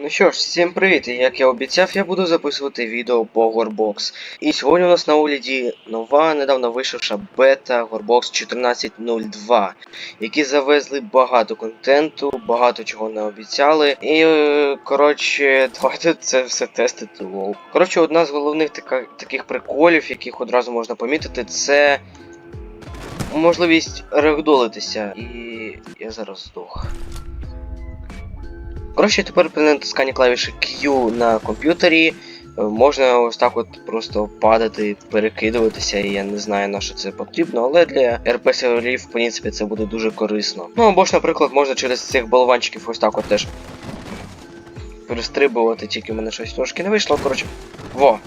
Ну що ж, всім привіт! І як я обіцяв, я буду записувати відео по Gorbox. І сьогодні у нас на огляді нова, недавно вийшовша бета Gorbox 1402, які завезли багато контенту, багато чого не обіцяли. І е, коротше, давайте це все тестити лол. Коротше, одна з головних така, таких приколів, яких одразу можна помітити, це можливість регдолитися. І я зараз здох. Коротше, тепер при натисканні клавіші Q на комп'ютері е, можна ось так от просто падати, перекидуватися, і я не знаю на що це потрібно, але для РП серверів, в принципі, це буде дуже корисно. Ну або ж, наприклад, можна через цих болванчиків ось так от теж перестрибувати, тільки в мене щось трошки не вийшло. Коротше, во!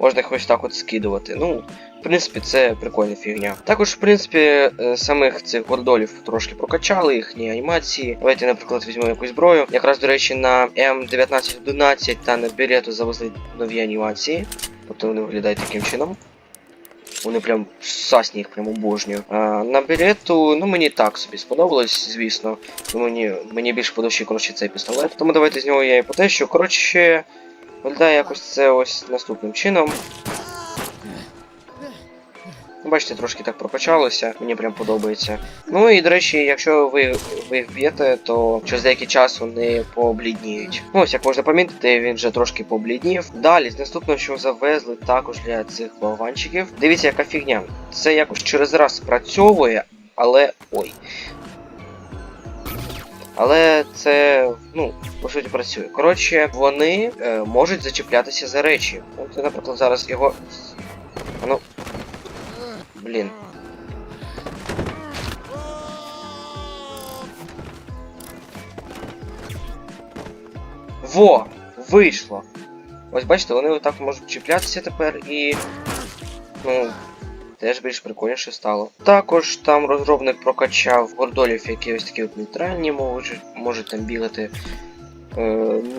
Можна ось так от скидувати. Ну, в принципі, це прикольна фігня. Також, в принципі, е, самих цих гордолів трошки прокачали, їхні анімації. Давайте, наприклад, візьмемо якусь зброю. Якраз, до речі, на М1911 та на Берету завезли нові анімації. Тобто вони виглядають таким чином. Вони прям сасні їх прям обожнюю. А, на Берету, ну мені так собі сподобалось, звісно. Мені, мені більше по душі, коротше, цей пістолет. Тому давайте з нього я і потещу. Коротше, виглядає якось це ось наступним чином. Бачите, трошки так прокачалося, мені прям подобається. Ну і до речі, якщо ви, ви їх б'єте, то через деякий час вони поблідніють. Ну ось як можна помітити, він вже трошки побліднів. Далі, з наступного, що завезли також для цих болванчиків. Дивіться, яка фігня. Це якось через раз спрацьовує, але. ой. Але це, ну, по суті, працює. Коротше, вони е, можуть зачіплятися за речі. От, наприклад, зараз його. Ну. Блін. Во! Вийшло! Ось бачите, вони отак можуть чіплятися тепер і. Ну. Теж більш прикольніше стало. Також там розробник прокачав гордолів, які ось такі от нейтральні можуть, можуть там бігати. Е,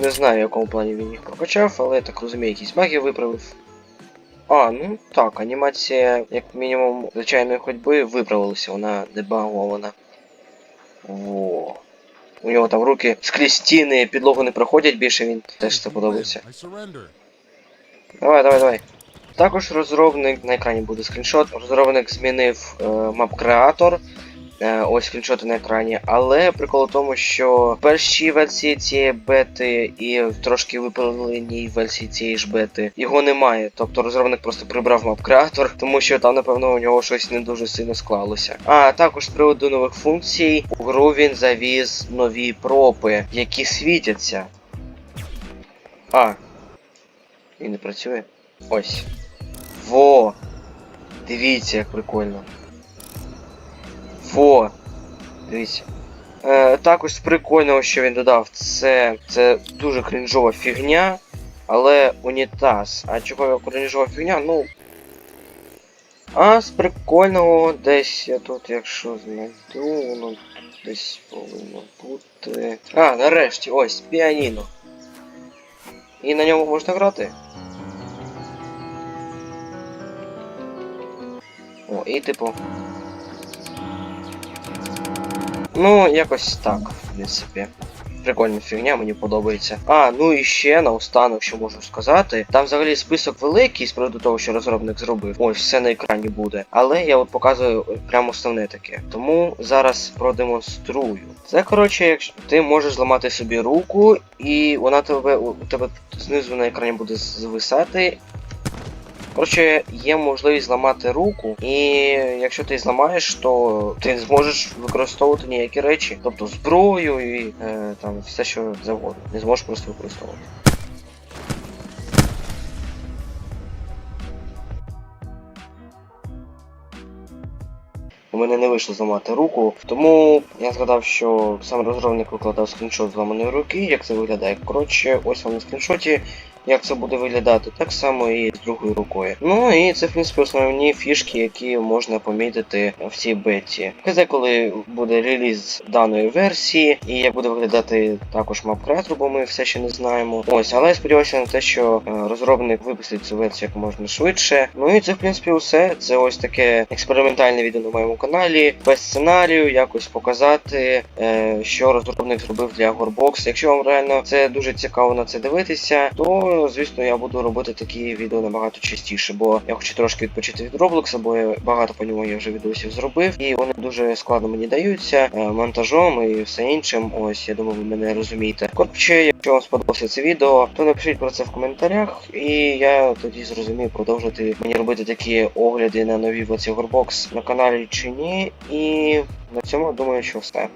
не знаю, в якому плані він їх прокачав, але я так розумію, якісь магії виправив. А, ну так, анімація, як мінімум, звичайної ходьби виправилася, вона дебагована. Во. У нього там руки скрізь стіни, підлогу не проходять більше, він теж це подобається. Давай, давай, давай. Також розробник, на екрані буде скріншот, розробник змінив мап-креатор. Е, ось скріншоти на екрані. Але прикол в тому, що в першій версії цієї бети і трошки виправленій версії цієї ж бети його немає. Тобто розробник просто прибрав мап-креатор, тому що там, напевно, у нього щось не дуже сильно склалося. А також з приводу нових функцій, у гру він завіз нові пропи, які світяться. А. Він не працює. Ось. Во! Дивіться, як прикольно. Во! Дивіться. Е, також з прикольного, що він додав, це, це дуже крінжова фігня, але унітаз. А чого крінжова фігня? Ну. А з прикольного десь я тут, якщо знайду, воно десь повинно бути. А, нарешті, ось, піаніно. І на ньому можна грати. О, і типу. Ну, якось так, в принципі. Прикольна фігня, мені подобається. А, ну і ще наостанок, що можу сказати. Там взагалі список великий з приводу того, що розробник зробив. Ось все на екрані буде. Але я от показую прямо основне таке. Тому зараз продемонструю. Це, коротше, якщо ти можеш зламати собі руку, і вона тебе у тебе знизу на екрані буде звисати. Коротше, є можливість зламати руку, і якщо ти зламаєш, то ти не зможеш використовувати ніякі речі, тобто зброю і е, там все що завгодно. Не зможеш просто використовувати. У мене не вийшло зламати руку, тому я згадав, що сам розробник викладав скріншот зламаної руки, як це виглядає. Коротше, ось вам на скріншоті як це буде виглядати, так само і з другою рукою. Ну і це, в принципі, основні фішки, які можна помітити в цій беті. Казе, коли буде реліз даної версії, і як буде виглядати також мап креатору, бо ми все ще не знаємо. Ось, але я сподіваюся на те, що е, розробник випустить цю версію як можна швидше. Ну і це, в принципі, все. Це ось таке експериментальне відео на моєму каналі, без сценарію, якось показати, е, що розробник зробив для Горбокс. Якщо вам реально це дуже цікаво на це дивитися, то звісно я буду робити такі відео набагато частіше, бо я хочу трошки відпочити від Роблокса, бо я багато по ньому я вже відосів зробив, і вони дуже складно мені даються е, монтажом і все іншим. Ось я думаю, ви мене розумієте. Коротше, якщо вам сподобалося це відео, то напишіть про це в коментарях, і я тоді зрозумію, продовжити мені робити такі огляди на нові версії Горбокс на каналі чи ні. І на цьому думаю, що все.